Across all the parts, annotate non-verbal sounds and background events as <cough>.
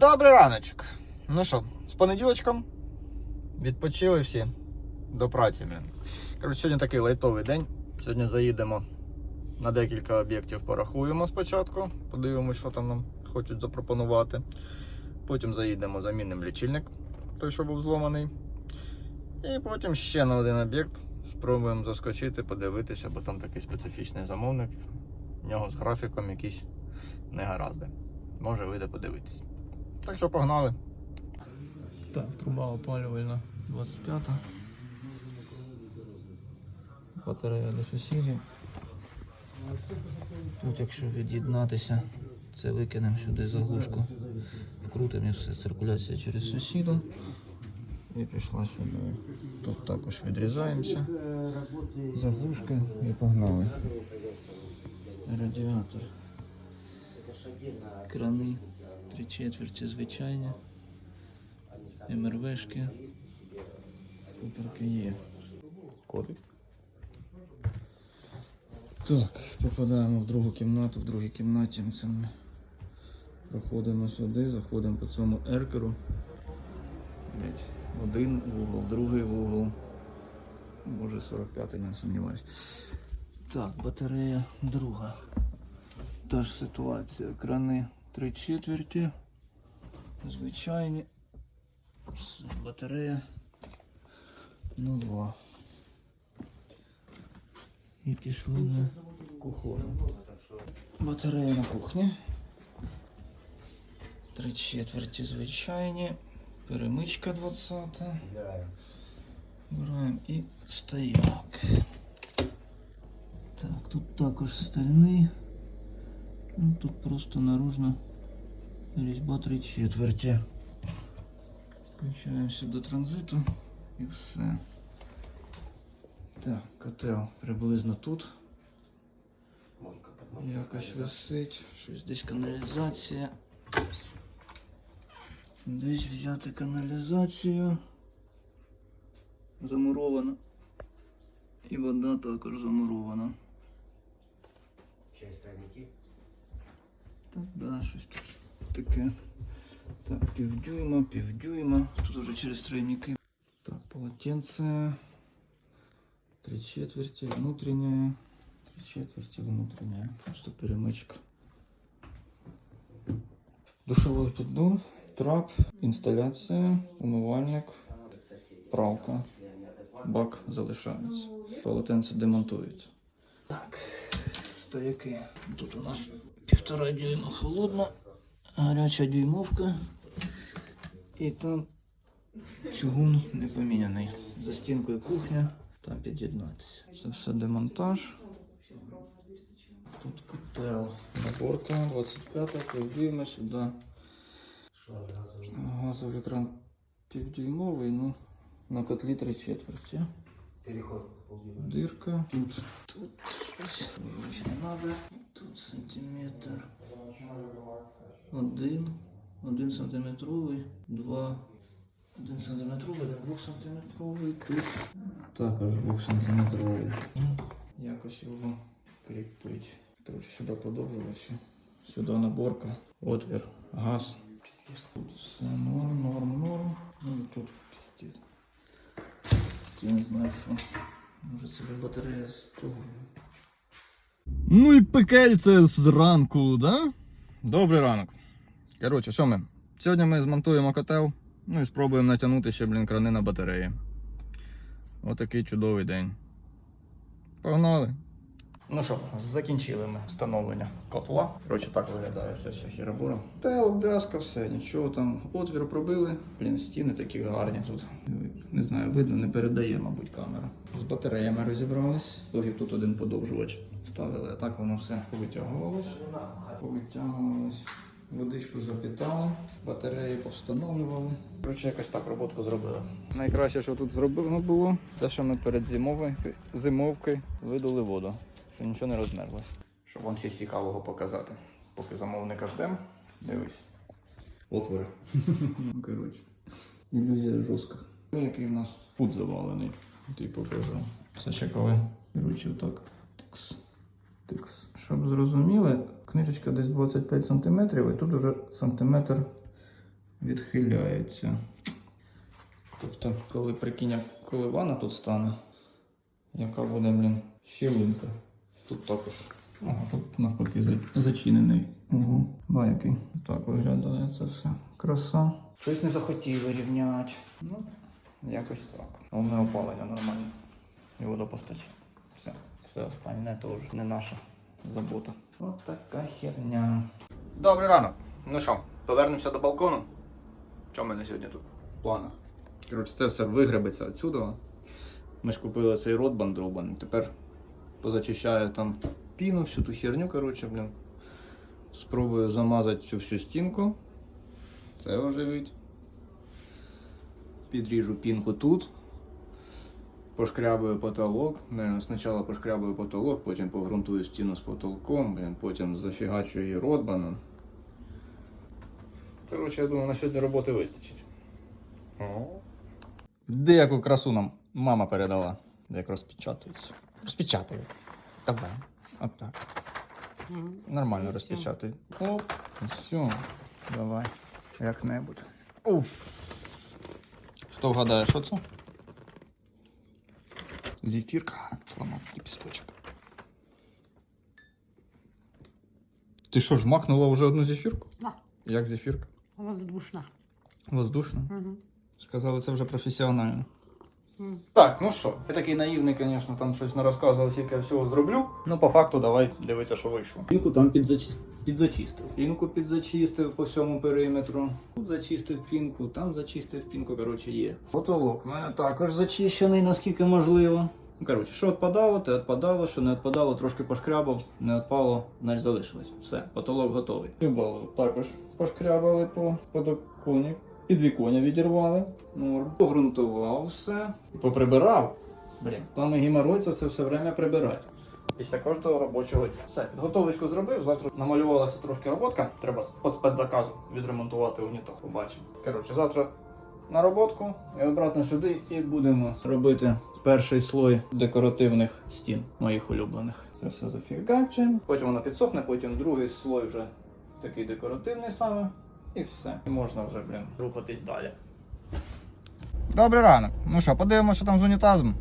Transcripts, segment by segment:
Добрий раночок. Ну що, з понеділочком відпочили всі до праці. Коротше, сьогодні такий лайтовий день. Сьогодні заїдемо на декілька об'єктів, порахуємо спочатку, подивимось, що там нам хочуть запропонувати. Потім заїдемо, замінимо лічильник, той, що був зломаний. І потім ще на один об'єкт спробуємо заскочити, подивитися, бо там такий специфічний замовник. В нього з графіком якісь негаразди. Може вийде подивитись. Так що погнали. Так, труба опалювальна 25. Батарея до сусідів. Тут, якщо від'єднатися, це викинемо сюди заглушку. Вкрутимо і все, циркуляція через сусіда. І пішла сюди. Тут також відрізаємося. Заглушка і погнали. Радіатор. Крани. Три четверті звичайні. МРВшки. Футерки є. Кодик. Так, попадаємо в другу кімнату, в другій кімнаті ми проходимо сюди, заходимо по цьому еркеру. Один вугол, другий вугол. Може 45-й, не сумніваюсь. Так, батарея друга. Та ж ситуація. Крани три четверті. Звичайні. Все, Батарея 0,2. І пішли на кухонну. Батарея на кухні. Три четверті звичайні. Перемичка 20. Вбираємо і стояк. Так, тут також стальний. Ну, тут просто наружна Різьба три четверті. Включаємося до транзиту і все. Так, котел приблизно тут. Якось висить, щось десь каналізація. Десь взяти каналізацію. Замурована. І вода також замурована. Через тройники. Так, да, щось тут таке. Так, півдюйма, півдюйма. Тут уже через тройники. Так, полотенце. Три четверти внутренняя. Три четверти внутренняя. Просто перемычка. Душевой поддон, трап, инсталляция, умивальник, правка. Бак залишається. Полотенце демонтується. Так, стояки. Тут у нас півтора дюйма холодна, гаряча дюймовка. І там чугун не поміняний. За стінкою кухня, там під'єднатися. Це все демонтаж. Тут котел. Наборка 25 півдюйма сюди. Газовий кран півдюймовий, ну на котлі три четверті. Переход. Дырка. Тут, тут щось більше не надо. Тут сантиметр. Один. Один сантиметровий. Два. Один сантиметровий, один двох сантиметровий. Тут також двох сантиметровий. Ну, Якось його кріпить. Короче, сюди подовжувач. Сюди наборка. Отвір. Газ. Тут все норм, норм, норм. Ну і тут піздець. Я не знаю, що. Може це батарея з того. Ну і пекельце зранку, да? Добрий ранок. Коротше, що ми? Сьогодні ми змонтуємо котел, ну і спробуємо натягнути ще, блін, крани на батареї. Отакий чудовий день. Погнали. Ну що, закінчили ми встановлення котла. Коротше, так виглядає вся вся хіробура. Та обв'язка, все, нічого там. Отвір пробили. Блін, стіни такі гарні тут. Не знаю, видно, не передає, мабуть, камера. З батареями розібрались. Тоді тут один подовжувач ставили, а так воно все повитягувалось. Повитягувалось. Водичку запітали, батареї повстановлювали. Коротше, якось так роботку зробили. Найкраще, що тут зроблено було, те, що ми перед зимовкою видали воду, що нічого не розмерлось. Щоб вам всі цікавого показати. Поки замовника ждемо, дивись. Отвори. <laughs> Коротше. Ілюзія жорстка. Ну, Який в нас путь завалений. Ти покажу. Це ще коли. Коротше, отак. Тикс. Тикс. Щоб зрозуміли, книжечка десь 25 см, і тут уже сантиметр відхиляється. Тобто, коли прикинь, як- коли ванна тут стане, яка буде, блін, щілинка. Тут також. Ага, тут навпаки зачинений. Угу. Ба, який. Так виглядає це все. Краса. Щось не захотіли рівняти. Ну, якось так. У мене опалення нормальне. І водопостачання. Все. Все остальне то вже не наша забота. От така херня. Добрий ранок. Ну що, повернемося до балкону. Що в мене сьогодні тут в планах? Коротше, це все вигребеться відсюди. Ми ж купили цей ротбан дробаний. Тепер позачищаю там піну, всю ту херню, коротше, блін. Спробую замазати цю всю стінку. Це оживить. Підріжу пінку тут. Пошкрябую потолок. Не, спочатку пошкрябую потолок, потім погрунтую стіну з потолком, блін, потім зафігачую її ротбаном. Коротше, я думаю, на сьогодні роботи вистачить. Де яку красу нам мама передала, як розпечатується. Розпечатую. Давай. Отак. Нормально розпечатуй. Оп. Все. Давай. Як-небудь. Уф. Хто вгадає, що це? Зефірка. Сломав ліпісточок. Ти що, жмакнула вже одну зефірку? Да. Як зефірка? Воздушно. Воздушно? Угу. Сказали, це вже професіонально. Так, ну що, я такий наївний, звісно, там щось не розказував, тільки я всього зроблю. Ну, по факту, давай дивитися, що вийшло. Пінку там підзачистив. підзачистив. Пінку підзачистив по всьому периметру. Тут зачистив пінку, там зачистив пінку, коротше, є. Потолок в мене також зачищений, наскільки можливо. Ну, Коротше, що відпадало, те відпадало, що не відпадало, трошки пошкрябав, не відпало, значить залишилось. Все, потолок готовий. Любали також пошкрябали по подоконник. Підвіконня відірвали. Норм. Погрунтував все. Поприбирав. Блін, саме геморрой це все время прибирати. Після кожного робочого дня. Все, підготовочку зробив. Завтра намалювалася трошки роботка. Треба по спецзаказу відремонтувати унітаз. Побачимо. Коротше, завтра на роботку і обратно сюди і будемо робити перший слой декоративних стін моїх улюблених. Це все зафігачуємо. Потім воно підсохне, потім другий слой вже такий декоративний саме. І все. І можна вже, блін, рухатись далі. Добрий ранок. Ну що, подивимося, що там з унітазом.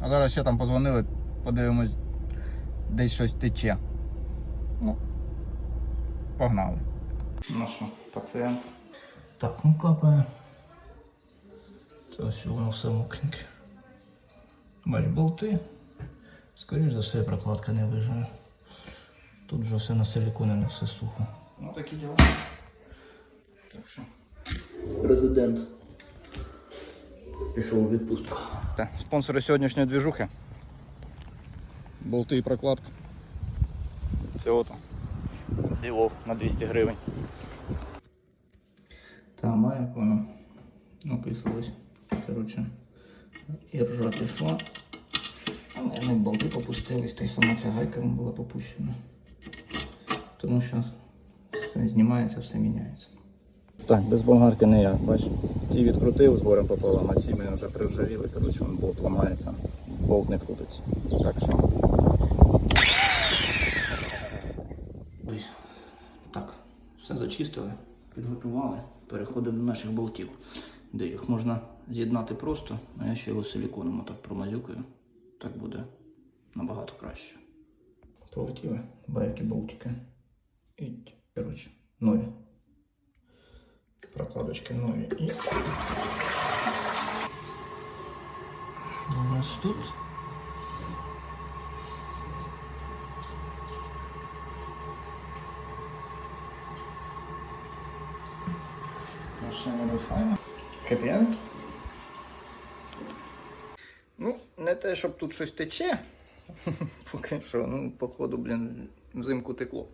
А зараз ще там позвонили, подивимось, десь щось тече. Ну, погнали. Ну що, пацієнт. Так, ну капає. Це ось воно все мокреньке. Бач, болти. Скоріше за все, прокладка не виживе. Тут вже все на силіконі, не все сухо. Ну такі діла. Так що. Президент пішов у відпустку. Спонсори сьогоднішньої двіжухи. Болти і прокладка. Всього там. Ділов на 200 гривень. Там, а як воно описувалось. Коротше, і ржа пішла. А мене болти попустились, та й сама ця гайка була попущена. Тому що все знімається, все міняється. Так, без болгарки не я, бач. Ті відкрутив з горем пополам, а ці мене вже приржавіли, коротше, він болт ламається, болт не крутиться. Так що. Ой. Так, все зачистили, підготували. Переходимо до наших болтів, де їх можна з'єднати просто, а я ще його силіконом отак промазюкаю. Так буде набагато краще. Полетіли байки болтики. І, коротше, нові. Прокладочки нові. І... У нас тут? Хеппі-енд. Ну, не те, щоб тут щось тече. <laughs> Поки що, ну, походу, блін, взимку текло.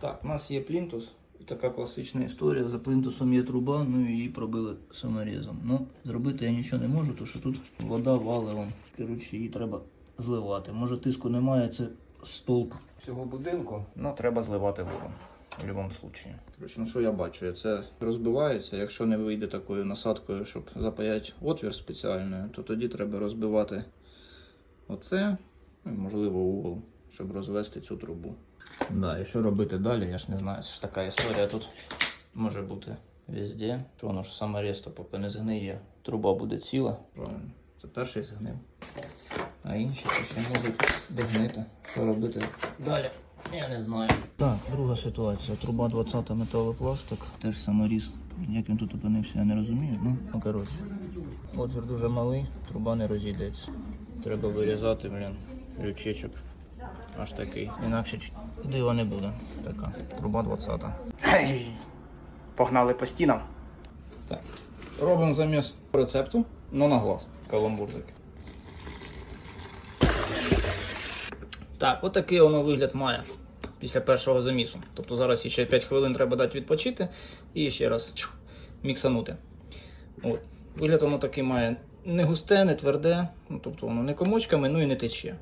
Так, у нас є плінтус. Така класична історія. За плінтусом є труба, ну і її пробили саморізом. Ну, зробити я нічого не можу, тому що тут вода валила. Коротше, її треба зливати. Може тиску немає, це стовп цього будинку, ну треба зливати воду. В будь-якому випадку. Коротше, ну що я бачу? Це розбивається. Якщо не вийде такою насадкою, щоб запаяти отвір спеціальною, то тоді треба розбивати оце, ну, можливо, угол, щоб розвести цю трубу. Да, і що робити далі, я ж не знаю. Це ж така історія тут може бути везде. Що воно ж саме ресто поки не згниє. Труба буде ціла. Правильно. Це перший згнив. А інші ще можуть догнити. Що робити далі? Я не знаю. Так, друга ситуація. Труба 20 металопластик. Теж саморіз. Як він тут опинився, я не розумію. Ну, ну коротше. Отвір дуже малий, труба не розійдеться. Треба вирізати, блін, лючечок. Аж такий. Інакше ч- дива не буде. Така. Труба 20. Гей! Погнали по стінам. Так. Робимо заміс рецепту, но на глаз. Каламбур такий. Так, отакий воно вигляд має після першого замісу. Тобто зараз ще 5 хвилин треба дати відпочити і ще раз міксанути. От. Вигляд воно такий має не густе, не тверде, ну, тобто воно не комочками, ну і не тече.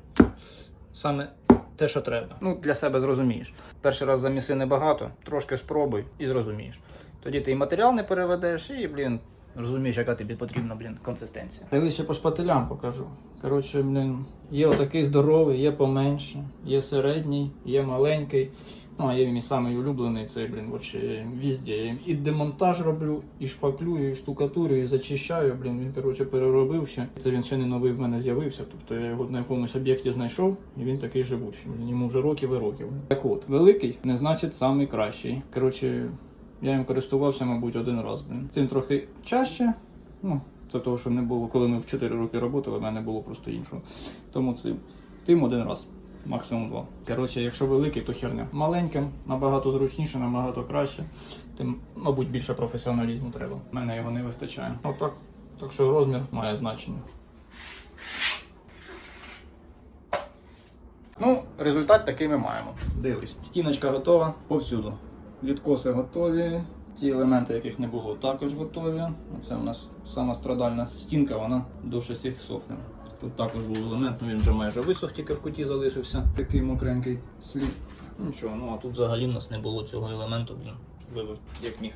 Саме те, що треба. Ну, для себе зрозумієш. Перший раз заміси небагато, трошки спробуй і зрозумієш. Тоді ти і матеріал не переведеш, і, блін, розумієш, яка тобі потрібна, блін, консистенція. Дивись, ще по шпателям покажу. Коротше, блін, є отакий здоровий, є поменше, є середній, є маленький. Ну, а є мій самий улюблений, це, блін, вообще везде. Я і демонтаж роблю, і шпаклюю, і штукатурю, і зачищаю. Блін, він, коротше, переробився. Це він ще не новий в мене з'явився. Тобто я його на якомусь об'єкті знайшов, і він такий живучий. Блін, Йому вже років і років. Так от, великий не значить самий кращий. Коротше, я їм користувався, мабуть, один раз. Блін. Цим трохи чаще. Ну, це того, що не було, коли ми в 4 роки працювали, в мене було просто іншого. Тому цим. Тим один раз. Максимум два. Коротше, якщо великий, то херня. Маленьким набагато зручніше, набагато краще. Тим, мабуть, більше професіоналізму треба. У мене його не вистачає. Отак. Так що розмір має значення. Ну, результат такий ми маємо. Дивись. Стіночка готова повсюду. Відкоси готові. Ті елементи, яких не було, також готові. Це у нас сама страдальна стінка, вона довше всіх сохне. Тут також був елемент, ну він вже майже висох, тільки в куті залишився. Такий мокренький слід. Нічого, ну а тут взагалі в нас не було цього елементу, блін, вивив як міг.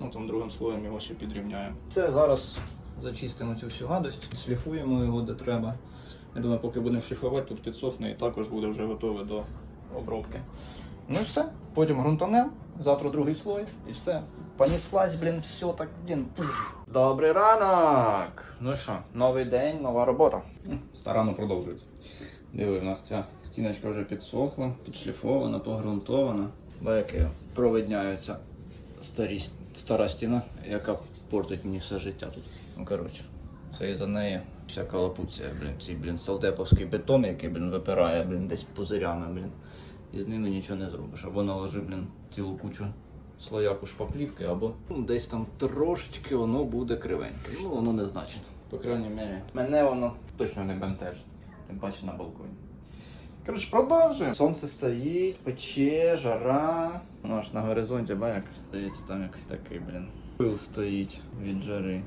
Ну там другим слоєм його ще підрівняємо. Це зараз зачистимо цю всю гадость, шліфуємо його де треба. Я думаю, поки будемо шліфувати, тут підсохне і також буде вже готове до обробки. Ну і все. Потім ґрунтанем, завтра другий слой і все. Понеслась, блін, все так, блін. Добрий ранок! Ну що, новий день, нова робота. Старано продовжується. Диви, у нас ця стіночка вже підсохла, підшліфована, погрунтована. Беки провидняються старі, стара стіна, яка портить мені все життя тут. Ну коротше, це із-за неї всяка лапуція, блін, цей, блін, салдеповський бетон, який, блін, випирає, блін, десь пузирями, блін. І з ними нічого не зробиш. Або наложи, блін, цілу кучу слояку шпаклівки, або ну, десь там трошечки воно буде кривеньке. Ну, воно незначно. По крайній мірі, мене воно точно не бентежить. Тим паче на балконі. Коротше, продовжуємо. Сонце стоїть, пече, жара. Ну аж на горизонті, ба, як здається, там як такий, блін. Пил стоїть від жари.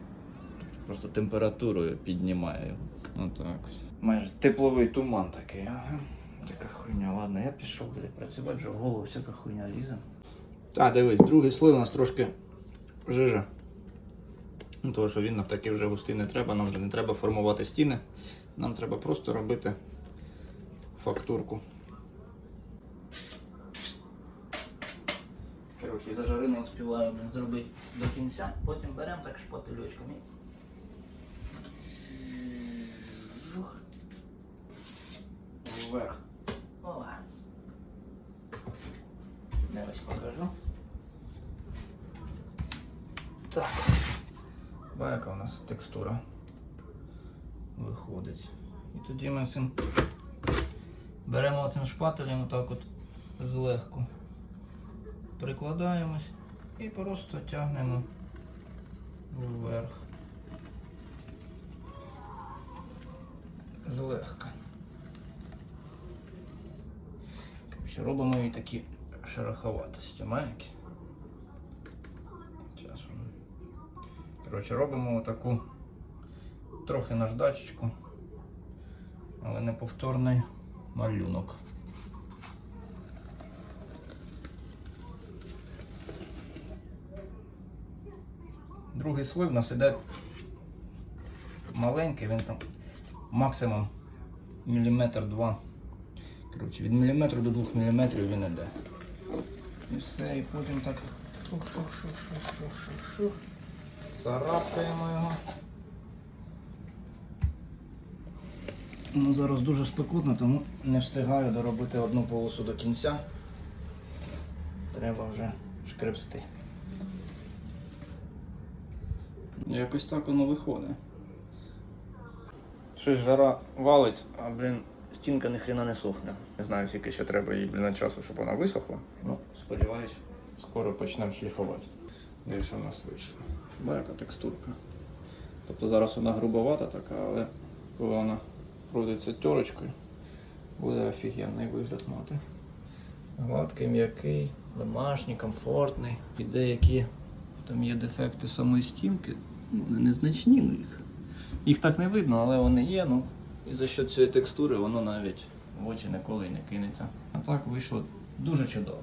Просто температурою піднімає його. Отак. Майже тепловий туман такий, ага. Така хуйня, ладно, я пішов, блядь, працювати вже в голову, всяка хуйня лізе. Так, дивись, другий слой у нас трошки жижа. Ну, тому що він нам такий вже густий не треба, нам вже не треба формувати стіни. Нам треба просто робити фактурку. Коротше, і зажари не успіваю зробити до кінця, потім беремо так шпательочками. Жух. Вверх. Ось покажу. Так. Яка у нас текстура виходить. І тоді ми цим беремо цим шпателем отак от злегку. Прикладаємось і просто тягнемо вверх. Злегка. Короче, робимо її такі шероховатості. Зараз. Коротше, робимо таку трохи наждачечку, але неповторний малюнок. Другий слой в нас іде маленький, він там максимум міліметр два. Коротше, від міліметру до двох міліметрів він іде. І все, і потім так Шух-шух-шух-шух-шух-шух. Царапаємо його. Ну, зараз дуже спекотно, тому не встигаю доробити одну полосу до кінця. Треба вже шкребсти. Якось так воно виходить. Щось жара валить, а блін, стінка ні хрена не сохне. Не знаю, скільки ще треба їй блін, часу, щоб вона висохла. Ну, сподіваюсь, скоро почнемо шліфувати. Що в нас вийшло. Яка текстурка. Тобто зараз вона грубовата така, але коли вона пройдеться терочкою, буде офігенний вигляд мати. Гладкий, м'який, домашній, комфортний. І деякі там є дефекти самої стінки, ну, вони незначні ну, їх. Їх так не видно, але вони є. Ну, і за що цієї текстури воно навіть в очі ніколи не кинеться. А так вийшло дуже чудово.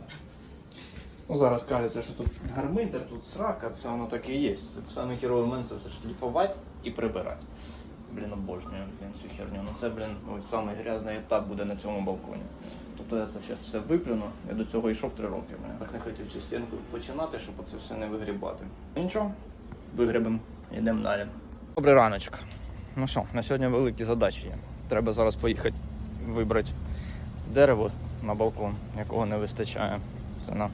Ну, зараз кажеться, що тут гармидер, тут срака, це воно так і є. Саме хіровий момент це шліфувати і прибирати. Блін, обожнюю блін, цю херню. Ну це, блін, ось самий грязний етап буде на цьому балконі. Тобто я це зараз все виплюну. Я до цього йшов три роки. Блін. Так не хотів цю стінку починати, щоб це все не вигрібати. Ну, Нічого, вигребемо, йдемо далі. Добрий раночок. Ну що, на сьогодні великі задачі є. Треба зараз поїхати вибрати дерево на балкон, якого не вистачає. Це на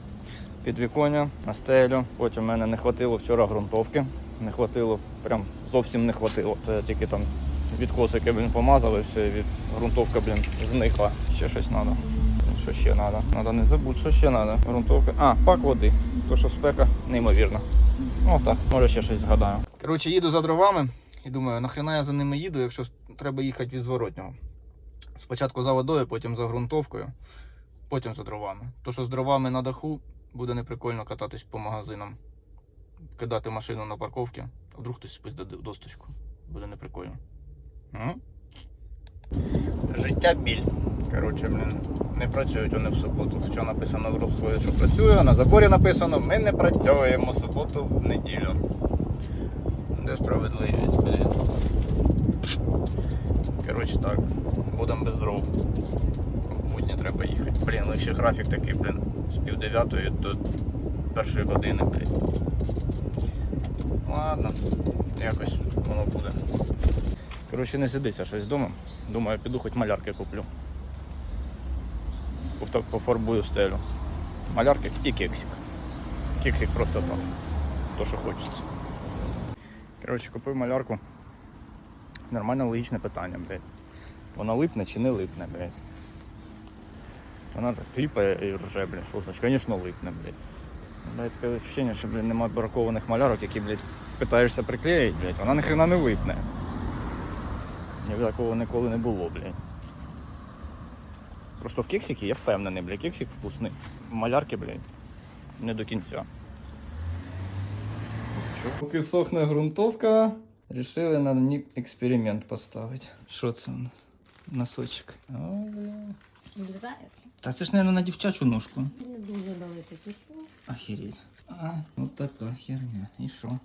підвіконня, на стелю. Потім мене не хватило вчора ґрунтовки. Не хватило, прям зовсім не хватило. Я тільки там відкосики блін, помазали, все, від ґрунтовка, блін, зникла. Ще щось треба. Що ще треба? Треба не забути, що ще треба. Грунтовка. А, пак води. То що спека неймовірна. Ну так, може ще щось згадаю. Коротше, їду за дровами і думаю, нахрена я за ними їду, якщо треба їхати від зворотнього. Спочатку за водою, потім за ґрунтовкою, потім за дровами. То що з дровами на даху буде неприкольно кататись по магазинам, кидати машину на парковці, а вдруг хтось спиздить досточку. Буде неприкольно. М? Життя біль. Коротше, блін, не працюють вони в суботу. Що написано в розкладі, що працює, а на заборі написано, ми не працюємо суботу в неділю. Де справедливість, блін. Коротше так, будемо без дров. В будні треба їхати. Блін, ну ще графік такий, блін, з пів дев'ятої до першої години, блін. Ладно, якось воно буде. Коротше, не сидиться щось вдома. Думаю, піду хоч малярки куплю. Так пофарбую стелю. Малярки і кексик. Кексик просто так. То, що хочеться. Коротше, купив малярку. Нормальне логічне питання, блядь. Вона липне чи не липне, блядь. Вона так кліпає і рже, блядь, що звісно, липне, блядь. Блядь, таке відчуття, що, блядь, немає бракованих малярок, які, блядь, питаєшся приклеїти, блядь, вона ніхрена не липне. Ні такого ніколи не було, блядь. Просто в кексики я впевнений, блядь, кексик вкусний. В малярки, блядь, не до кінця. Поки сохне ґрунтовка, рішили на ній експеримент поставити. Що це у нас? Носочок. Ой, бля. Влізає? Та це ж, мабуть, на дівчачу ножку. Не дуже далеко пішло. Охереть. А, от така херня. І що?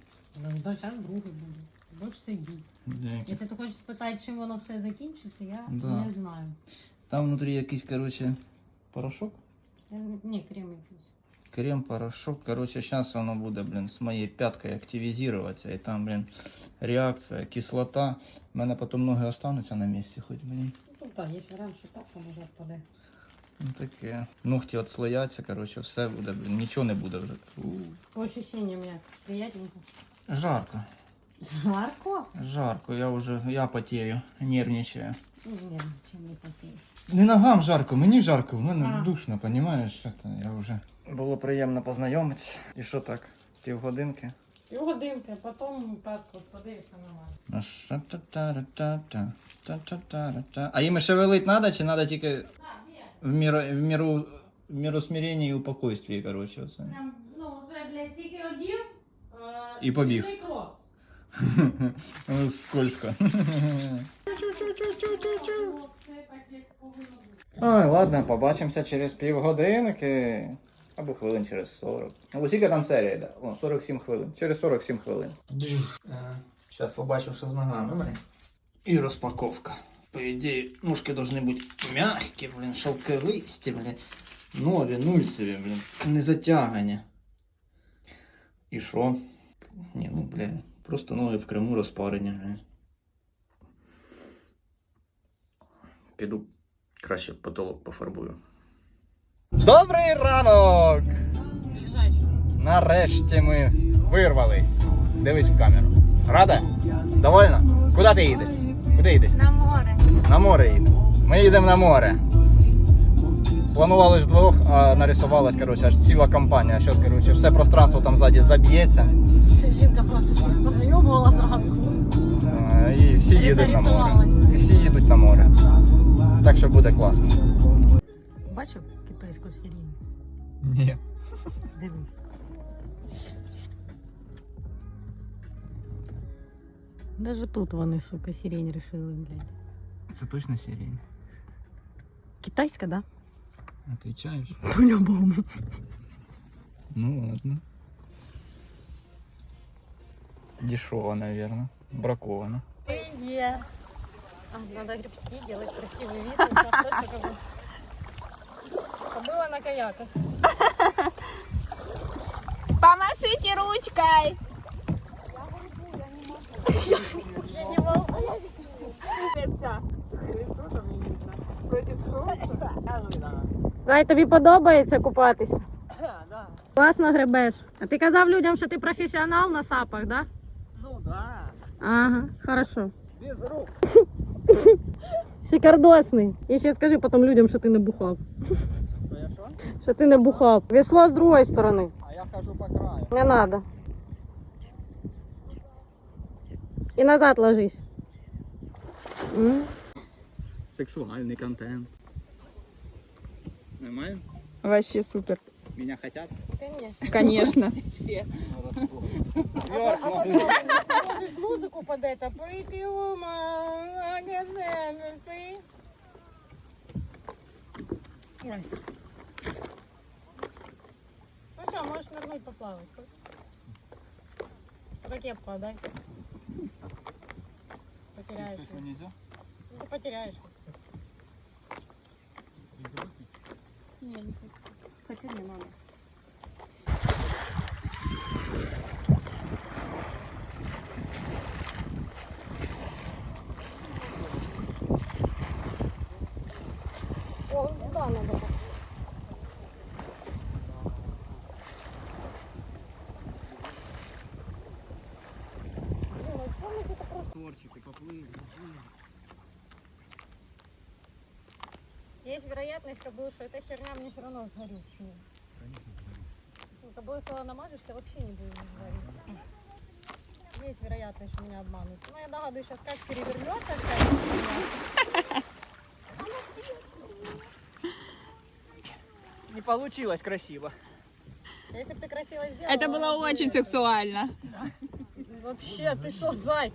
Ну, до зараз другий буде. Будеш сидіти. Деякі. Якщо ти хочеш спитати, чим воно все закінчиться, я Да. не знаю. Там внутрі якийсь, короче, порошок. Я не- Ні, крем якийсь. Крем, порошок. Короче, сейчас оно будет, блин, с моей пяткой активизироваться. И там, блин, реакция, кислота. У мене потом ноги останутся на месте хоть, блин. Ну, да, так, є варіант, що так, а уже впаде. Ну таке. Ногті отслояться, короче, все буде, блин, нічого не буде вже. По ощущениям як приятненько. Жарко. Жарко? Жарко, я вже я потію, нервничаю. Ну, не ногам жарко, мені жарко, в мене а. душно, розумієш, що то я вже. Було приємно познайомитися. І що так? Півгодинки. Півгодинки, потім Петко подивився на мене. А їм ще велить треба, чи треба тільки в міру в міру в міру смирення і упокойстві, коротше. Оце. Ну, це, тільки одів. І побіг. Ну, Скользко. Ой, ладно, побачимося через півгодинки. Або хвилин через 40. Ну, скільки там серія йде? О, 47 хвилин. Через 47 хвилин. Зараз побачив, що з ногами. І розпаковка. По ідеї, ножки должны бути м'які, блин, шовковисті, блин. Нові, нульцеві, блин. Не затягані. І що? Ні, ну бля, просто ноги в Криму розпарені. Піду краще потолок пофарбую. Добрий ранок! Нарешті ми вирвались. Дивись в камеру. Рада? Довольна? Куди ти їдеш? Куди їдеш? На море. На море їдемо. Ми їдемо на море. Планували ж двох, а нарисувалась, коротше, аж ціла компанія. Щось, коротше, все пространство там ззаді заб'ється. Ця жінка просто всіх познайомувала зранку. Е, І всі їдуть на море. І всі їдуть на море. Так що буде класно. Бачив китайську сирінь? Ні. Дивись. Даже тут вони, сука, сирень решили, блядь. Це точно сирень. Китайська, да? Отвечаешь? По-любому. Ну ладно. Дешево, наверное. Браковано. Надо гребсти, делать красивый вид. Ну, Кобыла на каяках. Помашите ручкой. Я не могу. Лицо там не видно. Против солнца? Ну Зай, тобі подобається купатися? Класно гребеш. А ти казав людям, що ти професіонал на сапах, да? Ну да. Ага, хорошо. Без рук. Шикардосний. І ще скажи потім людям, що ти не бухав. Я що? Що ти не бухав. Весло з другої сторони. А я хожу по краю. Не надо. І назад ложись. М? Сексуальный контент. Нормально? Вообще супер. Меня хотят? Конечно. Конечно. <laughs> Все. Можешь музыку под это. Pretty woman. Ой. Ну что, можешь нырнуть поплавать. кепку отдай. Потеряешь. Ну, ты потеряешь. Не, не хочу. Хотя не надо. Вероятность, как бы, что эта херня мне все равно сгорю всю. Ну, тобой когда намажешься, вообще не будет сгореть. Есть вероятность, что меня обманут. Ну, я догадываюсь, сейчас как перевернется вся эта херня. Не получилось красиво. Если бы ты красиво сделала... Это было бы очень это- сексуально. Вообще, ты что, зайк?